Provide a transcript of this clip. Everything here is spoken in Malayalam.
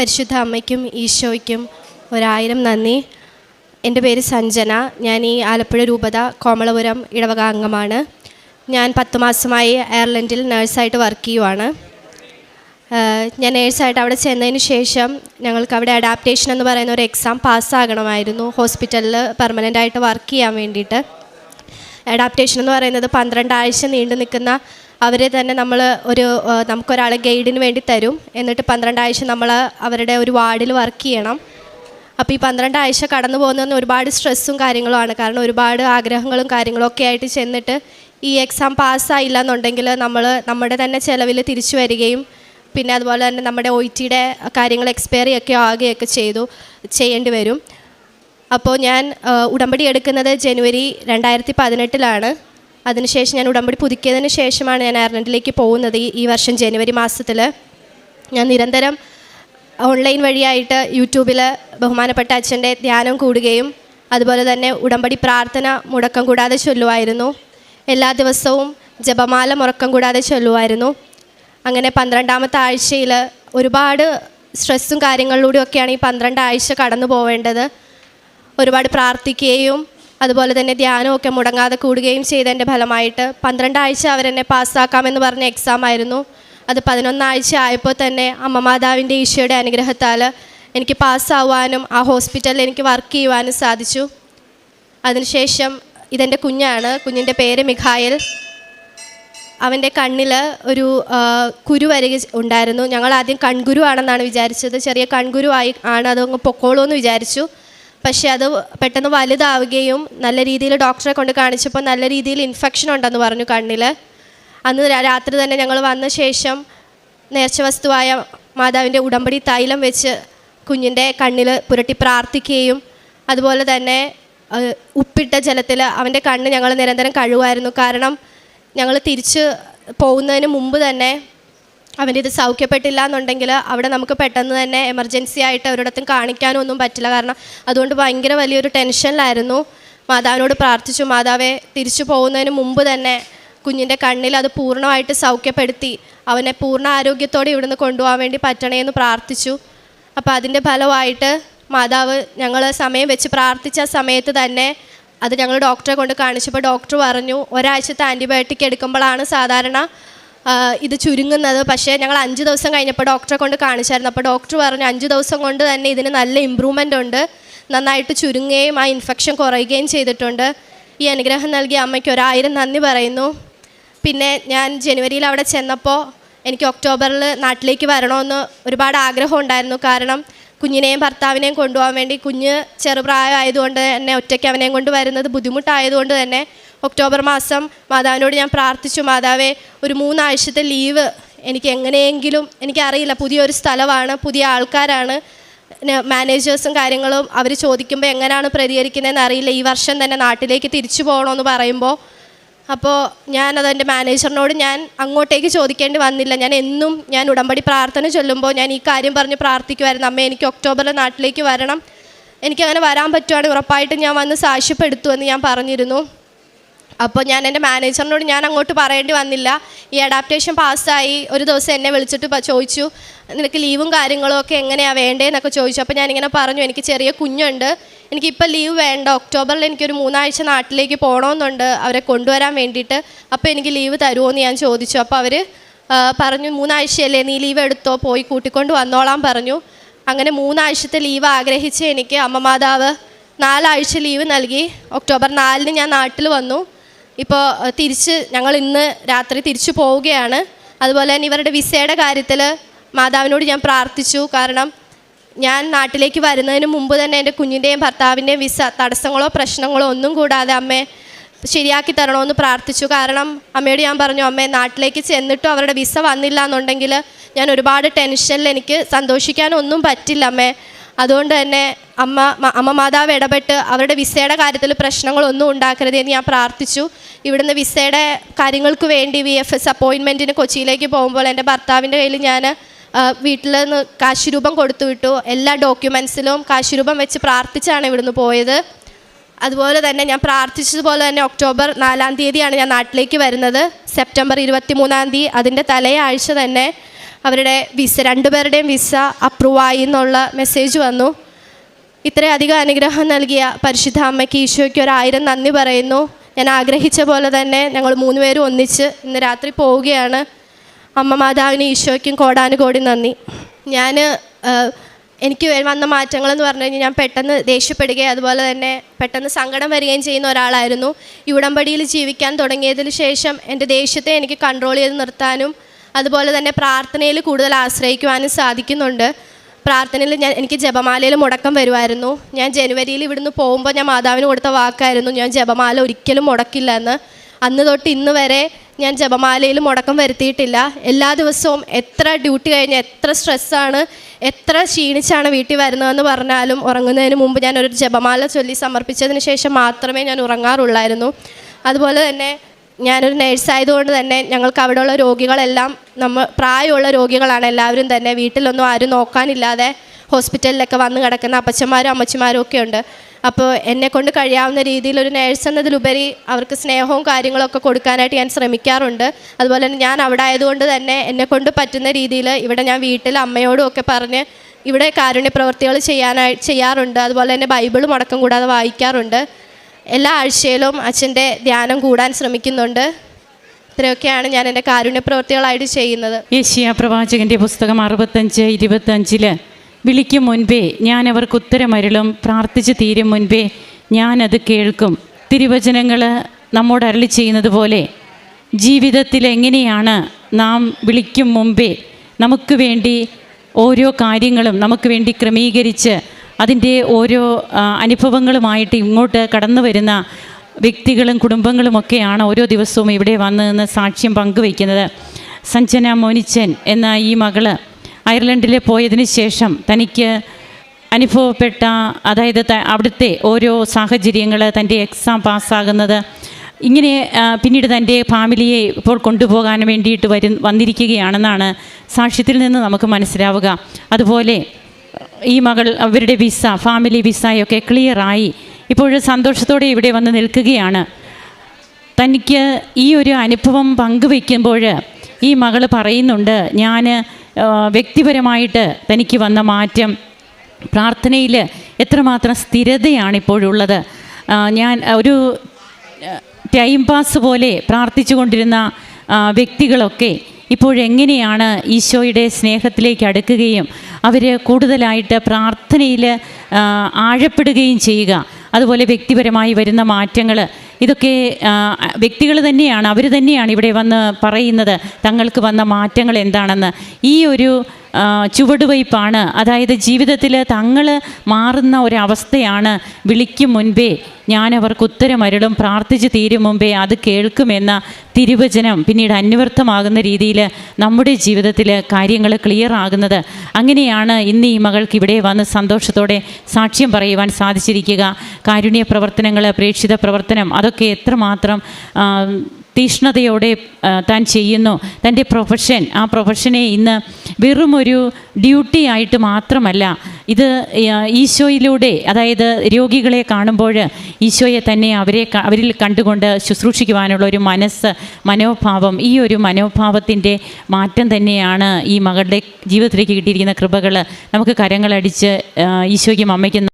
പരിശുദ്ധ അമ്മയ്ക്കും ഈശോയ്ക്കും ഒരായിരം നന്ദി. എന്റെ പേര് സഞ്ജന. ഞാൻ ഈ ആലപ്പുഴ രൂപത കോമളപുരം ഇടവക അംഗമാണ്. ഞാൻ പത്ത് മാസമായി അയർലൻഡിൽ നേഴ്സായിട്ട് വർക്ക് ചെയ്യുവാണ്. ഞാൻ നേഴ്സായിട്ട് അവിടെ ചെന്നതിന് ശേഷം ഞങ്ങൾക്ക് അവിടെ അഡാപ്റ്റേഷൻ എന്ന് പറയുന്ന ഒരു എക്സാം പാസ്സാകണമായിരുന്നു. ഹോസ്പിറ്റലിൽ പെർമനന്റ് ആയിട്ട് വർക്ക് ചെയ്യാൻ വേണ്ടിയിട്ട്. അഡാപ്റ്റേഷൻ എന്ന് പറയുന്നത് പന്ത്രണ്ടാഴ്ച നീണ്ടു നിൽക്കുന്ന അവരെ തന്നെ നമ്മൾ ഒരു നമുക്കൊരാളെ ഗൈഡിന് വേണ്ടി തരും. എന്നിട്ട് പന്ത്രണ്ടാഴ്ച നമ്മൾ അവരുടെ ഒരു വാർഡിൽ വർക്ക് ചെയ്യണം. അപ്പോൾ ഈ പന്ത്രണ്ടാഴ്ച കടന്നു പോകുന്ന ഒരുപാട് സ്ട്രെസ്സും കാര്യങ്ങളുമാണ്. കാരണം ഒരുപാട് ആഗ്രഹങ്ങളും കാര്യങ്ങളും ഒക്കെ ആയിട്ട് ചെന്നിട്ട് ഈ എക്സാം പാസ്സായില്ല എന്നുണ്ടെങ്കിൽ നമ്മൾ നമ്മുടെ തന്നെ ചിലവിൽ തിരിച്ചു വരികയും പിന്നെ അതുപോലെ തന്നെ നമ്മുടെ ഒ ടിയുടെ കാര്യങ്ങൾ എക്സ്പയറി ഒക്കെ ആകുകയൊക്കെ ചെയ്തു ചെയ്യേണ്ടി വരും. അപ്പോൾ ഞാൻ ഉടമ്പടി എടുക്കുന്നത് ജനുവരി രണ്ടായിരത്തി പതിനെട്ടിലാണ് അതിനുശേഷം ഞാൻ ഉടമ്പടി പുതുക്കിയതിന് ശേഷമാണ് ഞാൻ അയർലൻഡിലേക്ക് പോകുന്നത് ഈ വർഷം ജനുവരി മാസത്തിൽ ഞാൻ നിരന്തരം ഓൺലൈൻ വഴിയായിട്ട് യൂട്യൂബിൽ ബഹുമാനപ്പെട്ട അച്ഛന്റെ ധ്യാനം കൂടുകയും അതുപോലെ തന്നെ ഉടമ്പടി പ്രാർത്ഥന മുടക്കം കൂടാതെ ചൊല്ലുമായിരുന്നു എല്ലാ ദിവസവും ജപമാല മുറക്കം കൂടാതെ ചൊല്ലുമായിരുന്നു അങ്ങനെ പന്ത്രണ്ടാമത്തെ ആഴ്ചയിൽ ഒരുപാട് സ്ട്രെസ്സും കാര്യങ്ങളിലൂടെയൊക്കെയാണ് ഈ പന്ത്രണ്ട് ആഴ്ച കടന്നു പോവേണ്ടത് ഒരുപാട് പ്രാർത്ഥിക്കുകയും അതുപോലെ തന്നെ ധ്യാനമൊക്കെ മുടങ്ങാതെ കൂടുകയും ചെയ്തതിന്റെ ഫലമായിട്ട് പന്ത്രണ്ടാഴ്ച അവരെന്നെ പാസ്സാക്കാമെന്ന് പറഞ്ഞ എക്സാം ആയിരുന്നു. അത് പതിനൊന്നാഴ്ച ആയപ്പോൾ തന്നെ അമ്മ മാതാവിന്റെ ഈശോയുടെ അനുഗ്രഹത്താൽ എനിക്ക് പാസ്സാവാനും ആ ഹോസ്പിറ്റലിൽ എനിക്ക് വർക്ക് ചെയ്യുവാനും സാധിച്ചു. അതിനുശേഷം ഇതെന്റെ കുഞ്ഞാണ്. കുഞ്ഞിന്റെ പേര് മിഖായൽ. അവന്റെ കണ്ണിൽ ഒരു കുരു വരിക ഉണ്ടായിരുന്നു. ഞങ്ങൾ ആദ്യം കൺകുരു ആണെന്നാണ് വിചാരിച്ചത്. ചെറിയ കൺകുരു ആയി ആണ്. അതങ്ങ് പൊക്കോളൂ എന്ന് വിചാരിച്ചു. പക്ഷേ അത് പെട്ടെന്ന് വലുതാവുകയും നല്ല രീതിയിൽ ഡോക്ടറെ കൊണ്ട് കാണിച്ചപ്പോൾ നല്ല രീതിയിൽ ഇൻഫെക്ഷൻ ഉണ്ടെന്ന് പറഞ്ഞു കണ്ണിൽ അന്ന് രാത്രി തന്നെ ഞങ്ങൾ വന്ന ശേഷം നേർച്ച വസ്തുവായ മാതാവിന്റെ ഉടമ്പടി തൈലം വെച്ച് കുഞ്ഞിന്റെ കണ്ണിൽ പുരട്ടി പ്രാർത്ഥിക്കുകയും അതുപോലെ തന്നെ ഉപ്പിട്ട ജലത്തിൽ അവന്റെ കണ്ണ് ഞങ്ങൾ നിരന്തരം കഴുകുമായിരുന്നു. കാരണം ഞങ്ങൾ തിരിച്ച് പോകുന്നതിന് മുമ്പ് തന്നെ അവന്റെ ഇത് സൗഖ്യപ്പെട്ടില്ല എന്നുണ്ടെങ്കിൽ അവിടെ നമുക്ക് പെട്ടെന്ന് തന്നെ എമർജൻസി ആയിട്ട് ഒരിടത്തും കാണിക്കാനൊന്നും ഒന്നും പറ്റില്ല. കാരണം അതുകൊണ്ട് ഭയങ്കര വലിയൊരു ടെൻഷനിലായിരുന്നു മാതാവിനോട് പ്രാർത്ഥിച്ചു. മാതാവെ തിരിച്ചു പോകുന്നതിന് മുമ്പ് തന്നെ കുഞ്ഞിന്റെ കണ്ണിൽ അത് പൂർണമായിട്ട് സൗഖ്യപ്പെടുത്തി അവനെ പൂർണ ആരോഗ്യത്തോടെ ഇവിടുന്ന് കൊണ്ടുപോകാൻ വേണ്ടി പറ്റണേന്ന് പ്രാർത്ഥിച്ചു. അപ്പോൾ അതിന്റെ ഫലമായിട്ട് മാതാവ് ഞങ്ങൾ സമയം വെച്ച് പ്രാർത്ഥിച്ച സമയത്ത് തന്നെ അത് ഞങ്ങൾ ഡോക്ടറെ കൊണ്ട് കാണിച്ചപ്പോൾ ഡോക്ടർ പറഞ്ഞു ഒരാഴ്ചത്തെ ആന്റിബയോട്ടിക് എടുക്കുമ്പോഴാണ് സാധാരണ ഇത് ചുരുങ്ങുന്നത്. പക്ഷേ ഞങ്ങൾ അഞ്ച് ദിവസം കഴിഞ്ഞപ്പോൾ ഡോക്ടറെ കൊണ്ട് കാണിച്ചായിരുന്നു. അപ്പോൾ ഡോക്ടർ പറഞ്ഞു അഞ്ച് ദിവസം കൊണ്ട് തന്നെ ഇതിന് നല്ല ഇമ്പ്രൂവ്മെന്റ് ഉണ്ട്. നന്നായിട്ട് ചുരുങ്ങുകയും ആ ഇൻഫെക്ഷൻ കുറയുകയും ചെയ്തിട്ടുണ്ട്. ഈ അനുഗ്രഹം നൽകിയ അമ്മയ്ക്ക് ഒരായിരം നന്ദി പറയുന്നു. പിന്നെ ഞാൻ ജനുവരിയിൽ അവിടെ ചെന്നപ്പോൾ എനിക്ക് ഒക്ടോബറിൽ നാട്ടിലേക്ക് വരണമെന്ന് ഒരുപാട് ആഗ്രഹം ഉണ്ടായിരുന്നു. കാരണം കുഞ്ഞിനെയും ഭർത്താവിനെയും കൊണ്ടുപോകാൻ വേണ്ടി കുഞ്ഞ് ചെറുപ്രായമായതുകൊണ്ട് തന്നെ ഒറ്റയ്ക്ക് അവനെയും കൊണ്ട് വരുന്നത് ബുദ്ധിമുട്ടായതുകൊണ്ട് തന്നെ ഒക്ടോബർ മാസം മാതാവിനോട് ഞാൻ പ്രാർത്ഥിച്ചു മാതാവേ ഒരു മൂന്നാഴ്ചത്തെ ലീവ് എനിക്ക് എങ്ങനെയെങ്കിലും എനിക്കറിയില്ല പുതിയൊരു സ്ഥലമാണ് പുതിയ ആൾക്കാരാണ് മാനേജേഴ്സും കാര്യങ്ങളും അവർ ചോദിക്കുമ്പോൾ എങ്ങനെയാണ് പ്രതികരിക്കുന്നതെന്ന് അറിയില്ല ഈ വർഷം തന്നെ നാട്ടിലേക്ക് തിരിച്ചു പോകണമെന്ന് പറയുമ്പോൾ അപ്പോൾ ഞാനത് എന്റെ മാനേജറിനോട് ഞാൻ അങ്ങോട്ടേക്ക് ചോദിക്കേണ്ടി വന്നില്ല ഞാൻ എന്നും ഞാൻ ഉടമ്പടി പ്രാർത്ഥന ചൊല്ലുമ്പോൾ ഞാൻ ഈ കാര്യം പറഞ്ഞ് പ്രാർത്ഥിക്കുമായിരുന്നു അമ്മ എനിക്ക് ഒക്ടോബറിൽ നാട്ടിലേക്ക് വരണം എനിക്കങ്ങനെ വരാൻ പറ്റുവാണെങ്കിൽ ഉറപ്പായിട്ടും ഞാൻ വന്ന് സാക്ഷ്യപ്പെടുത്തുമെന്ന് ഞാൻ പറഞ്ഞിരുന്നു. അപ്പോൾ ഞാൻ എന്റെ മാനേജറിനോട് ഞാൻ അങ്ങോട്ട് പറയേണ്ടി വന്നില്ല. ഈ അഡാപ്റ്റേഷൻ പാസ്സായി ഒരു ദിവസം എന്നെ വിളിച്ചിട്ട് ചോദിച്ചു നിനക്ക് ലീവും കാര്യങ്ങളും ഒക്കെ എങ്ങനെയാണ് വേണ്ടതെന്നൊക്കെ ചോദിച്ചു. അപ്പോൾ ഞാനിങ്ങനെ പറഞ്ഞു എനിക്ക് ചെറിയ കുഞ്ഞുണ്ട്. എനിക്കിപ്പോൾ ലീവ് വേണ്ട. ഒക്ടോബറിൽ എനിക്കൊരു മൂന്നാഴ്ച നാട്ടിലേക്ക് പോകണമെന്നുണ്ട് അവരെ കൊണ്ടുവരാൻ വേണ്ടിയിട്ട്. അപ്പോൾ എനിക്ക് ലീവ് തരുമോ എന്ന് ഞാൻ ചോദിച്ചു. അപ്പോൾ അവർ പറഞ്ഞു മൂന്നാഴ്ചയല്ലേ നീ ലീവ് എടുത്തോ? പോയി കൂട്ടിക്കൊണ്ട് വന്നോളാം പറഞ്ഞു. അങ്ങനെ മൂന്നാഴ്ചത്തെ ലീവ് ആഗ്രഹിച്ച് എനിക്ക് അമ്മമാതാവ് നാലാഴ്ച ലീവ് നൽകി. ഒക്ടോബർ നാലിന് ഞാൻ നാട്ടിൽ വന്നു. ഇപ്പോൾ തിരിച്ച് ഞങ്ങൾ ഇന്ന് രാത്രി തിരിച്ചു പോവുകയാണ്. അതുപോലെ തന്നെ ഇവരുടെ വിസയുടെ കാര്യത്തിൽ മാതാവിനോട് ഞാൻ പ്രാർത്ഥിച്ചു. കാരണം ഞാൻ നാട്ടിലേക്ക് വരുന്നതിന് മുമ്പ് തന്നെ എന്റെ കുഞ്ഞിന്റെയും ഭർത്താവിന്റെയും വിസ തടസ്സങ്ങളോ പ്രശ്നങ്ങളോ ഒന്നും കൂടാതെ അമ്മേ ശരിയാക്കി തരണമെന്ന് പ്രാർത്ഥിച്ചു. കാരണം അമ്മയോട് ഞാൻ പറഞ്ഞു അമ്മേ നാട്ടിലേക്ക് ചെന്നിട്ടും അവരുടെ വിസ വന്നില്ല എന്നുണ്ടെങ്കിൽ ഞാൻ ഒരുപാട് ടെൻഷനിൽ എനിക്ക് സന്തോഷിക്കാനൊന്നും പറ്റില്ല അമ്മേ. അതുകൊണ്ട് തന്നെ അമ്മ അമ്മ മാതാവ് ഇടപെട്ട് അവരുടെ വിസയുടെ കാര്യത്തിൽ പ്രശ്നങ്ങളൊന്നും ഉണ്ടാക്കരുത് എന്ന് ഞാൻ പ്രാർത്ഥിച്ചു. ഇവിടുന്ന് വിസയുടെ കാര്യങ്ങൾക്ക് വേണ്ടി വി എഫ് എസ് അപ്പോയിൻമെന്റിന് കൊച്ചിയിലേക്ക് പോകുമ്പോൾ എന്റെ ഭർത്താവിന്റെ കയ്യിൽ ഞാൻ വീട്ടിൽ നിന്ന് കാശുരൂപം കൊടുത്തു വിട്ടു. എല്ലാ ഡോക്യുമെൻസിലും കാശുരൂപം വെച്ച് പ്രാർത്ഥിച്ചാണ് ഇവിടുന്ന് പോയത്. അതുപോലെ തന്നെ ഞാൻ പ്രാർത്ഥിച്ചതുപോലെ തന്നെ ഒക്ടോബർ നാലാം തീയതിയാണ് ഞാൻ നാട്ടിലേക്ക് വരുന്നത്. സെപ്റ്റംബർ ഇരുപത്തി മൂന്നാം തീയതി അതിന്റെ തലേ ആഴ്ച തന്നെ അവരുടെ വിസ രണ്ടുപേരുടെയും വിസ അപ്രൂവ് ആയി എന്നുള്ള മെസ്സേജ് വന്നു. ഇത്രയധികം അനുഗ്രഹം നൽകിയ പരിശുദ്ധ അമ്മയ്ക്ക് ഈശോയ്ക്ക് ഒരായിരം നന്ദി പറയുന്നു. ഞാൻ ആഗ്രഹിച്ച പോലെ തന്നെ ഞങ്ങൾ മൂന്നുപേരും ഒന്നിച്ച് ഇന്ന് രാത്രി പോവുകയാണ്. അമ്മ മാതാവിന് ഈശോയ്ക്കും കോടാനുകോടി നന്ദി. ഞാൻ എനിക്ക് വന്ന മാറ്റങ്ങളെന്ന് പറഞ്ഞു കഴിഞ്ഞാൽ ഞാൻ പെട്ടെന്ന് ദേഷ്യപ്പെടുകയും അതുപോലെ തന്നെ പെട്ടെന്ന് സങ്കടം വരികയും ചെയ്യുന്ന ഒരാളായിരുന്നു. ഈ ഉടമ്പടിയിൽ ജീവിക്കാൻ തുടങ്ങിയതിന് ശേഷം എന്റെ ദേഷ്യത്തെ എനിക്ക് കൺട്രോൾ ചെയ്ത് നിർത്താനും അതുപോലെ തന്നെ പ്രാർത്ഥനയിൽ കൂടുതൽ ആശ്രയിക്കുവാനും സാധിക്കുന്നുണ്ട്. പ്രാർത്ഥനയിൽ ഞാൻ എനിക്ക് ജപമാലയിൽ മുടക്കം വരുമായിരുന്നു ഞാൻ ജനുവരിയിൽ ഇവിടുന്ന് പോകുമ്പോൾ ഞാൻ മാതാവിന് കൊടുത്ത വാക്കായിരുന്നു ഞാൻ ജപമാല ഒരിക്കലും മുടക്കില്ല എന്ന് അന്ന് തൊട്ട് ഇന്ന് വരെ ഞാൻ ജപമാലയിൽ മുടക്കം വരുത്തിയിട്ടില്ല. എല്ലാ ദിവസവും എത്ര ഡ്യൂട്ടി കഴിഞ്ഞ് എത്ര സ്ട്രെസ്സാണ് എത്ര ക്ഷീണിച്ചാണ് വീട്ടിൽ വരുന്നതെന്ന് പറഞ്ഞാലും ഉറങ്ങുന്നതിന് മുമ്പ് ഞാൻ ഒരു ജപമാല ചൊല്ലി സമർപ്പിച്ചതിന് ശേഷം മാത്രമേ ഞാൻ ഉറങ്ങാറുള്ളായിരുന്നു. അതുപോലെ തന്നെ ഞാനൊരു നേഴ്സായതുകൊണ്ട് തന്നെ ഞങ്ങൾക്ക് അവിടെയുള്ള രോഗികളെല്ലാം നമ്മൾ പ്രായമുള്ള രോഗികളാണ് എല്ലാവരും തന്നെ. വീട്ടിലൊന്നും ആരും നോക്കാനില്ലാതെ ഹോസ്പിറ്റലിലൊക്കെ വന്ന് കിടക്കുന്ന അപ്പച്ചന്മാരും അമ്മച്ചിമാരും ഒക്കെ ഉണ്ട്. അപ്പോൾ എന്നെ കൊണ്ട് കഴിയാവുന്ന രീതിയിൽ ഒരു നേഴ്സ് എന്നതിലുപരി അവർക്ക് സ്നേഹവും കാര്യങ്ങളൊക്കെ കൊടുക്കാനായിട്ട് ഞാൻ ശ്രമിക്കാറുണ്ട്. അതുപോലെ തന്നെ ഞാൻ അവിടെ ആയതുകൊണ്ട് തന്നെ എന്നെ കൊണ്ട് പറ്റുന്ന രീതിയിൽ ഇവിടെ ഞാൻ വീട്ടിൽ അമ്മയോടും ഒക്കെ പറഞ്ഞ് ഇവിടെ കാരുണ്യ പ്രവൃത്തികൾ ചെയ്യാനായി ചെയ്യാറുണ്ട്. അതുപോലെ തന്നെ ബൈബിൾ മുടക്കം കൂടാതെ വായിക്കാറുണ്ട്. എല്ലാ ആഴ്ചയിലും അച്ഛന്റെ ധ്യാനം കൂടാൻ ശ്രമിക്കുന്നുണ്ട്. ഇത്രയൊക്കെയാണ് ഞാൻ എന്റെ കാരുണ്യ പ്രവൃത്തികളായിട്ട് ചെയ്യുന്നത്. യേശിയ പ്രവാചകന്റെ പുസ്തകം അറുപത്തഞ്ച് ഇരുപത്തഞ്ചിൽ വിളിക്കും മുൻപേ ഞാൻ അവർക്ക് ഉത്തരമരുളും പ്രാർത്ഥിച്ചു തീരും മുൻപേ ഞാനത് കേൾക്കും. തിരുവചനങ്ങൾ നമ്മോട് അരളി ചെയ്യുന്നത് പോലെ ജീവിതത്തിൽ എങ്ങനെയാണ് നാം വിളിക്കും മുമ്പേ നമുക്ക് വേണ്ടി ഓരോ കാര്യങ്ങളും നമുക്ക് വേണ്ടി ക്രമീകരിച്ച് അതിന്റെ ഓരോ അനുഭവങ്ങളുമായിട്ട് ഇങ്ങോട്ട് കടന്നു വരുന്ന വ്യക്തികളും കുടുംബങ്ങളും ഒക്കെയാണ് ഓരോ ദിവസവും ഇവിടെ വന്ന് നിന്ന് സാക്ഷ്യം പങ്കുവയ്ക്കുന്നത്. സഞ്ജന മോനിച്ചൻ എന്ന ഈ മകൾ അയർലൻഡിൽ പോയതിന് ശേഷം തനിക്ക് അനുഭവപ്പെട്ട അതായത് അവിടുത്തെ ഓരോ സാഹചര്യങ്ങൾ തന്റെ എക്സാം പാസ്സാകുന്നത് ഇങ്ങനെ പിന്നീട് തന്റെ ഫാമിലിയെ ഇപ്പോൾ കൊണ്ടുപോകാൻ വേണ്ടിയിട്ട് വരും വന്നിരിക്കുകയാണെന്നാണ് സാക്ഷ്യത്തിൽ നിന്ന് നമുക്ക് മനസ്സിലാവുക. അതുപോലെ ഈ മകൾ അവരുടെ വിസ ഫാമിലി വിസയൊക്കെ ക്ലിയറായി ഇപ്പോൾ സന്തോഷത്തോടെ ഇവിടെ വന്ന് നിൽക്കുകയാണ്. തനിക്ക് ഈ ഒരു അനുഭവം പങ്കുവെക്കുമ്പോൾ ഈ മകൾ പറയുന്നുണ്ട് ഞാൻ വ്യക്തിപരമായിട്ട് തനിക്ക് വന്ന മാറ്റം പ്രാർത്ഥനയിൽ എത്രമാത്രം സ്ഥിരതയാണ് ഇപ്പോഴുള്ളത് ഞാൻ ഒരു ടൈം പാസ് പോലെ പ്രാർത്ഥിച്ചു കൊണ്ടിരുന്ന വ്യക്തികളൊക്കെ ഇപ്പോഴെങ്ങനെയാണ് ഈശോയുടെ സ്നേഹത്തിലേക്ക് അടുക്കുകയും അവർ കൂടുതലായിട്ട് പ്രാർത്ഥനയിൽ ആഴപ്പെടുകയും ചെയ്യുക. അതുപോലെ വ്യക്തിപരമായി വരുന്ന മാറ്റങ്ങൾ ഇതൊക്കെ വ്യക്തികൾ തന്നെയാണ് അവർ തന്നെയാണ് ഇവിടെ വന്ന് പറയുന്നത് തങ്ങൾക്ക് വന്ന മാറ്റങ്ങൾ എന്താണെന്ന്. ഈ ഒരു ചുവടുവയ്പ്പാണ്. അതായത് ജീവിതത്തിൽ തങ്ങൾ മാറുന്ന ഒരവസ്ഥയാണ് വിളിക്കും മുൻപേ ഞാൻ അവർക്ക് ഉത്തരമരുളും പ്രാർത്ഥിച്ച് തീരും മുമ്പേ അത് കേൾക്കുമെന്ന തിരുവചനം പിന്നീട് അന്വർത്ഥമാകുന്ന രീതിയിൽ നമ്മുടെ ജീവിതത്തിൽ കാര്യങ്ങൾ ക്ലിയർ ആകുന്നത്. അങ്ങനെയാണ് ഇന്ന് ഈ മകൾക്ക് ഇവിടെ വന്ന് സന്തോഷത്തോടെ സാക്ഷ്യം പറയുവാൻ സാധിച്ചിരിക്കുക. കാരുണ്യ പ്രവർത്തനങ്ങൾ പ്രേക്ഷിത പ്രവർത്തനം അതൊക്കെ എത്രമാത്രം തീഷ്ണതയോടെ താൻ ചെയ്യുന്നു. തന്റെ പ്രൊഫഷൻ ആ പ്രൊഫഷനെ ഇന്ന് വെറുമൊരു ഡ്യൂട്ടി ആയിട്ട് മാത്രമല്ല ഇത് ഈശോയിലൂടെ അതായത് രോഗികളെ കാണുമ്പോൾ ഈശോയെ തന്നെ അവരെ അവരിൽ കണ്ടുകൊണ്ട് ശുശ്രൂഷിക്കുവാനുള്ള ഒരു മനസ്സ് മനോഭാവം ഈ ഒരു മനോഭാവത്തിന്റെ മാറ്റം തന്നെയാണ് ഈ മകളുടെ ജീവിതത്തിലേക്ക് കിട്ടിയിരിക്കുന്ന കൃപകൾ നമുക്ക് കരങ്ങളടിച്ച് ഈശോയ്ക്കും അമ്മയ്ക്കും